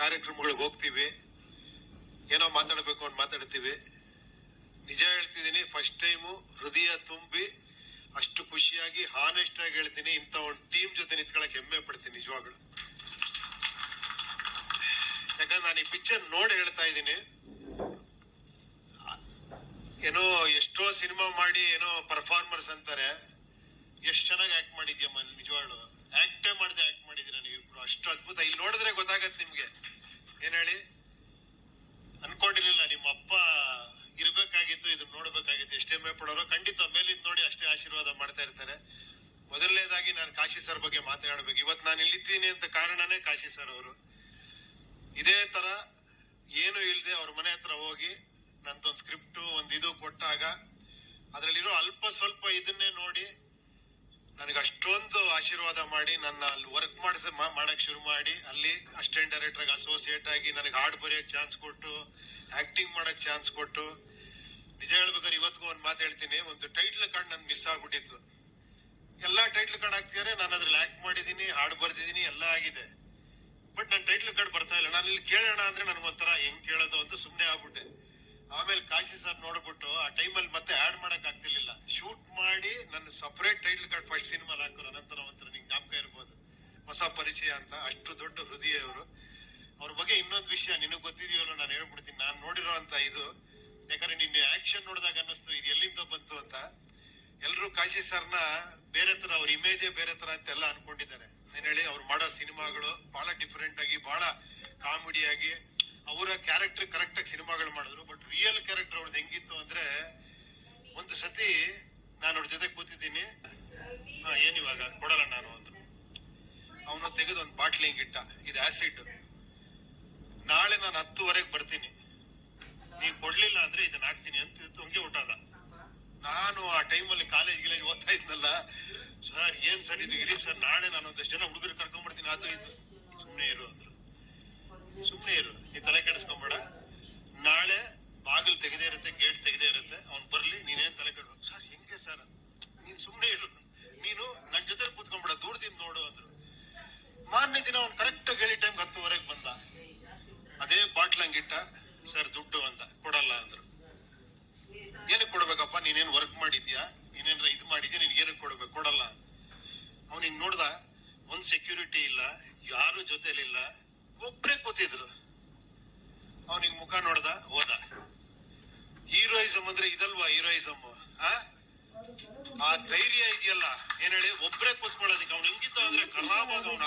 ಕಾರ್ಯಕ್ರಮಗಳಿಗೆ ಹೋಗ್ತೀವಿ. ಏನೋ ಮಾತಾಡ್ಬೇಕು ಅಂತ ಮಾತಾಡ್ತೀವಿ. ನಿಜ ಹೇಳ್ತಿದ್ದೀನಿ ಫಸ್ಟ್ ಟೈಮು ಹೃದಯ ತುಂಬಿ ಅಷ್ಟು ಖುಷಿಯಾಗಿ ಹಾನೆಸ್ಟ್ ಆಗಿ ಹೇಳ್ತೀನಿ, ಇಂಥ ಒಂದು ಟೀಮ್ ಜೊತೆ ನಿಂತ್ಕೊಳಕ್ ಹೆಮ್ಮೆ ಪಡ್ತೀನಿ ನಿಜವಾಗ್ಲು. ಯಾಕಂದ್ರೆ ನಾನು ಈ ಪಿಕ್ಚರ್ ನೋಡಿ ಹೇಳ್ತಾ ಇದ್ದೀನಿ. ಏನೋ ಎಷ್ಟೋ ಸಿನಿಮಾ ಮಾಡಿ ಏನೋ ಪರ್ಫಾರ್ಮರ್ಸ್ ಅಂತಾರೆ. ಎಷ್ಟು ಚೆನ್ನಾಗಿ ಆಕ್ಟ್ ಮಾಡಿದ್ಯಮ್ಮ ನಿಜವಾಗ್ಲು. ಆಕ್ಟೇ ಮಾಡದೆ ಆಕ್ಟ್ ಮಾಡಿದೀರ ನೀವಿಬ್ರು? ಅಷ್ಟು ಅದ್ಭುತ. ಇಲ್ಲಿ ನೋಡಿದ್ರೆ ಗೊತ್ತಾಗತ್ತೆ ನಿಮ್ಗೆ. ಏನ್ ಹೇಳಿ? ಅನ್ಕೊಂಡಿರ್ಲಿಲ್ಲ, ನಿಮ್ಮ ಅಪ್ಪ ಇರ್ಬೇಕಾಗಿತ್ತು, ಇದನ್ನ ನೋಡ್ಬೇಕಾಗಿತ್ತು, ಎಷ್ಟೇ ಪಡೋರು, ಖಂಡಿತ ಮೇಲಿಂದ ನೋಡಿ ಅಷ್ಟೇ ಆಶೀರ್ವಾದ ಮಾಡ್ತಾ ಇರ್ತಾರೆ. ಮೊದಲನೇದಾಗಿ ನಾನು ಕಾಶಿ ಸರ್ ಬಗ್ಗೆ ಮಾತಾಡ್ಬೇಕು ಇವತ್ತು ನಾನು ಇಲ್ಲಿದ್ದೀನಿ ಅಂತ ಕಾರಣನೇ ಕಾಶಿ ಸರ್ ಅವರು. ಇದೇ ತರ ಏನು ಇಲ್ಲದೆ ಅವ್ರ ಮನೆ ಹತ್ರ ಹೋಗಿ ನಂದೊಂದು ಸ್ಕ್ರಿಪ್ಟ್ ಒಂದು ಇದು ಕೊಟ್ಟಾಗ, ಅದರಲ್ಲಿರೋ ಅಲ್ಪ ಸ್ವಲ್ಪ ಇದನ್ನೇ ನೋಡಿ ನನಗೆ ಅಷ್ಟೊಂದು ಆಶೀರ್ವಾದ ಮಾಡಿ ನನ್ನ ಅಲ್ಲಿ ವರ್ಕ್ ಮಾಡಿಸ ಮಾಡಕ್ ಶುರು ಮಾಡಿ, ಅಲ್ಲಿ ಅಸಿಸ್ಟೆಂಟ್ ಡೈರೆಕ್ಟರ್ ಅಸೋಸಿಯೇಟ್ ಆಗಿ ನನಗೆ ಹಾಡು ಬರೆಯಕ್ ಚಾನ್ಸ್ ಕೊಟ್ಟು ಆಕ್ಟಿಂಗ್ ಮಾಡಕ್ ಚಾನ್ಸ್ ಕೊಟ್ಟು, ನಿಜ ಹೇಳ್ಬೇಕಾದ್ರೆ ಇವತ್ತಿಗೂ ಒಂದು ಮಾತು ಹೇಳ್ತೀನಿ, ಒಂದು ಟೈಟ್ಲ್ ಕಾರ್ಡ್ ನನ್ ಮಿಸ್ ಆಗ್ಬಿಟ್ಟಿತ್ತು. ಎಲ್ಲಾ ಟೈಟ್ಲ್ ಕಾರ್ಡ್ ಹಾಕ್ತಿದಾರೆ, ನಾನು ಅದ್ರಲ್ಲಿ ಆಕ್ಟ್ ಮಾಡಿದೀನಿ, ಹಾಡು ಬರ್ದಿದೀನಿ, ಎಲ್ಲ ಆಗಿದೆ. ಬಟ್ ನನ್ ಟೈಟ್ಲ್ ಕಾರ್ಡ್ ಬರ್ತಾ ಇಲ್ಲ. ನಾನು ಇಲ್ಲಿ ಕೇಳೋಣ ಅಂದ್ರೆ ನನಗೊಂಥರ ಹೆಂಗ್ ಕೇಳೋದು ಅಂತ ಸುಮ್ನೆ ಆಗ್ಬಿಟ್ಟೆ. ಆಮೇಲೆ ಕಾಶಿ ಸರ್ ನೋಡ್ಬಿಟ್ಟು ಆ ಟೈಮಲ್ಲಿ ಮತ್ತೆ ಆಡ್ ಮಾಡಕ್ ಆಗ್ತಿರ್ಲಿಲ್ಲ. ಶೂಟ್ ಮಾಡಿ ನನ್ನ separate title card first cinema ಹಾಕೋರು, ಅನಂತರ ಒಂಥರ ನಿಂಗೆ ಜ್ಞಾಪಕ ಇರ್ಬೋದು. ಹೊಸ ಪರಿಚಯ ಅಂತ, ಅಷ್ಟು ದೊಡ್ಡ ಹೃದಯ ಅವರು ಅವ್ರ ಬಗ್ಗೆ ಇನ್ನೊಂದು ವಿಷಯ ನಿನಗೆ ಗೊತ್ತಿದೆಯಲ್ಲ ನಾನು ಹೇಳ್ಬಿಡ್ತೀನಿ. ನಾನು ನೋಡಿರೋ ಅಂತ ಇದು. ಯಾಕಂದ್ರೆ ನಿನ್ನೆ ಆಕ್ಷನ್ ನೋಡಿದಾಗ ಅನ್ನಿಸ್ತು, ಇದು ಎಲ್ಲಿಂದ ಬಂತು ಅಂತ. ಎಲ್ಲರೂ ಕಾಶಿ ಸರ್ನ ಬೇರೆ ತರ, ಅವ್ರ ಇಮೇಜೇ ಬೇರೆ ತರ ಅಂತ ಎಲ್ಲ ಅನ್ಕೊಂಡಿದ್ದಾರೆ ಹೇಳಿ, ಅವ್ರು ಮಾಡೋ ಸಿನಿಮಾಗಳು ಬಹಳ ಡಿಫರೆಂಟ್ ಆಗಿ, ಬಹಳ ಕಾಮಿಡಿಯಾಗಿ ಅವರ ಕ್ಯಾರೆಕ್ಟರ್ ಕರೆಕ್ಟ್ ಆಗಿ ಸಿನಿಮಾಗಳು ಮಾಡಿದ್ರು ಬಟ್ ರಿಯಲ್ ಕ್ಯಾರೆಕ್ಟರ್ ಅವ್ರದ್ದು ಹೆಂಗಿತ್ತು ಅಂದ್ರೆ, ಒಂದು ಸತಿ ನಾನು ಅವ್ರ ಜೊತೆ ಕೂತಿದ್ದೀನಿ. ಹಾ ಏನಿವಾಗ ಕೊಡಲ್ಲ ನಾನು ಅಂತ ಅವನು ತೆಗೆದು ಒಂದು ಬಾಟ್ಲಿ ಹಿಂಗಿಟ್ಟ ಇದು ಆಸಿಡ್ ನಾಳೆ ನಾನು ಹತ್ತುವರೆಗೆ ಬರ್ತೀನಿ. ನೀವು ಕೊಡ್ಲಿಲ್ಲ ಅಂದ್ರೆ ಇದನ್ನ ಹಾಕ್ತೀನಿ ಅಂತ ಹಂಗೆ ಊಟದ ನಾನು ಆ ಟೈಮಲ್ಲಿ ಕಾಲೇಜ್ ಗಿಲೇಜ್ ಓದ್ತಾ ಇದ್ನಲ್ಲ. ಸರ್, ಏನ್ ಸರ್ ಇದು? ಇರಿ ಸರ್, ನಾಳೆ ನಾನು ಒಂದಷ್ಟು ಜನ ಹುಡುಗರು ಕರ್ಕೊಂಡ್ಬರ್ತೀನಿ. ಅದು ಇದು ಸುಮ್ನೆ ಇರು ಅಂದ್ರು ಸುಮ್ನೆ ಇರು ನೀ ತಲೆ ಕೆಡಿಸ್ಕೊಂಬೇಡ ನಾಳೆ ಬಾಗಿಲು ತೆಗೆದೇ ಇರುತ್ತೆ ಗೇಟ್ ತೆಗೆದೇ ಇರುತ್ತೆ ಅವ್ನ್ ಬರ್ಲಿ ನೀನೇನ್ ತಲೆ ಕೆಡ ಸರ್ ಹೆಂಗೆ ಸರ್ ಸುಮ್ನೆ ಇರು. ನೀನು ನನ್ ಜೊತೆ ಕೂತ್ಕೊಂಡ್ಬಿಡ ದೂರದಿಂದ ನೋಡು ಅಂದ್ರು. ಮಾರನೇ ದಿನ ಅವ್ನು ಕರೆಕ್ಟ್ ಹೇಳಿ ಟೈಮ್ ಹತ್ತುವರೆಗೆ ಬಂದ. ಅದೇ ಬಾಟ್ಲ್ ಹಂಗಿಟ್ಟ ಸರ್, ದುಡ್ಡು ಅಂತ, ಕೊಡಲ್ಲ ಅಂದ್ರು. ಏನಕ್ಕೆ ಕೊಡ್ಬೇಕಪ್ಪ? ನೀನೇನ್ ವರ್ಕ್ ಮಾಡಿದ್ಯಾ? ನೀನೇನ್ರ ಇದು ಮಾಡಿದ್ಯಾ? ನೀನ್ ಏನಕ್ಕೆ ಕೊಡ್ಬೇಕು? ಕೊಡಲ್ಲ. ಅವ್ನ್ ಹಿಂಗ್ ನೋಡ್ದ, ಒಂದ್ ಸೆಕ್ಯೂರಿಟಿ ಇಲ್ಲ, ಯಾರು ಜೊತೆಲಿಲ್ಲ ಒಬ್ರೇ ಕೂತಿದ್ರು. ಅವನಿಗೆ ಮುಖ ನೋಡ್ದ, ಹೋದ. ಹೀರೋಯಿಸಮ್ ಅಂದ್ರೆ ಇದಲ್ವಾ ಹೀರೋಯಿಸಮ್ ಆ? ಆ ಧೈರ್ಯ ಇದೆಯಲ್ಲ? ಏನ್ ಹೇಳಿ? ಒಬ್ರೇ ಕೂತ್ಕೊಳ್ಳೋದಕ್ಕೆ ಅವ್ನು ಹಿಂಗಿತ್ತು ಅಂದ್ರೆ ಖರಾಬಾಗ ಅವ್ನ